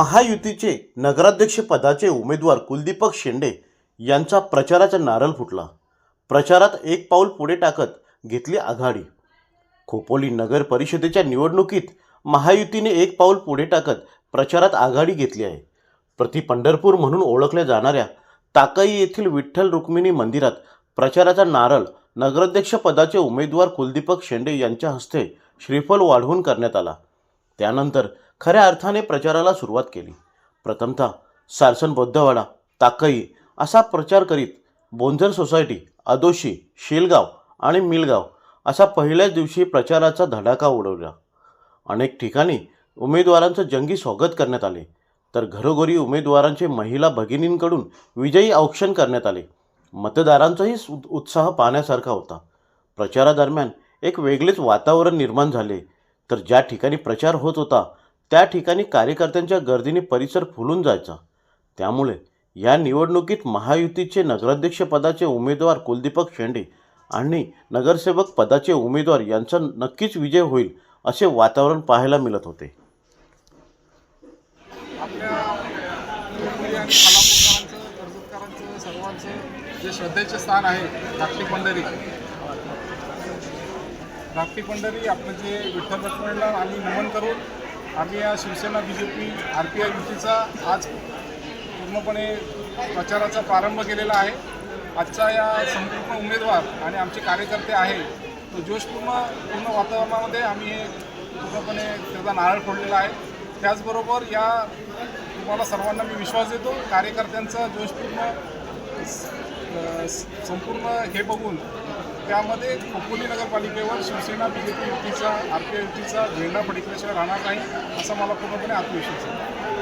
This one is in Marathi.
महायुतीचे नगराध्यक्षपदाचे उमेदवार कुलदीपक शेंडे यांचा प्रचाराचा नारळ फुटला. प्रचारात एक पाऊल पुढे टाकत घेतली आघाडी. खोपोली नगर परिषदेच्या निवडणुकीत महायुतीने एक पाऊल पुढे टाकत प्रचारात आघाडी घेतली आहे. प्रति पंढरपूर म्हणून ओळखल्या जाणाऱ्या ताकाई येथील विठ्ठल रुक्मिणी मंदिरात प्रचाराचा नारळ नगराध्यक्षपदाचे उमेदवार कुलदीपक शेंडे यांच्या हस्ते श्रीफल वाढवून करण्यात आला. त्यानंतर खऱ्या अर्थाने प्रचाराला सुरुवात केली. प्रथमतः सारसन बौद्धवाडा ताकई असा प्रचार करीत बोंझर सोसायटी अदोशी शेलगाव आणि मिलगाव असा पहिल्याच दिवशी प्रचाराचा धडाका उडवला. अनेक ठिकाणी उमेदवारांचं जंगी स्वागत करण्यात आले. तर घरोघरी उमेदवारांचे महिला भगिनींकडून विजयी औक्षण करण्यात आले. मतदारांचाही उत्साह पाहण्यासारखा होता. प्रचारादरम्यान एक वेगळेच वातावरण निर्माण झाले. तर ज्या ठिकाणी प्रचार होत होता त्या ठिकाणी कार्यकर्त्यांच्या गर्दीने परिसर फुलून जायचा. त्यामुळे या निवडणुकीत महायुतीचे नगराध्यक्षपदाचे उमेदवार कुलदीपक शेंडे आणि नगरसेवक पदाचे उमेदवार यांचा नक्कीच विजय होईल असे वातावरण पाहायला मिळत होते. जे श्रद्धेचे स्थान आहे धाकटी पंढरी. धाकटी पंढरी आपलं जे विठ्ठल रखुमाईला आम्ही नमन करून आम्ही या Shivsena B J P R P I युतीचा आज पूर्णपणे प्रचाराचा प्रारंभ केलेला आहे. आजचा या संपूर्ण उमेदवार आणि आमचे कार्यकर्ते आहे तो जोशपूर्ण पूर्ण वातावरणामध्ये आम्ही हे पूर्णपणे त्याचा नारळ फोडलेला आहे. त्याचबरोबर या तुम्हाला सर्वांना मी विश्वास देतो कार्यकर्त्यांचा जोशपूर्ण संपूर्ण हे बघून त्यामध्ये Khopoli नगरपालिकेवर Shivsena B J P युतीचा आर पी युतीचा झेंडा पडिकल्याशिवाय राहणार नाही असा मला पूर्णपणे आत्मविश्वास आहे.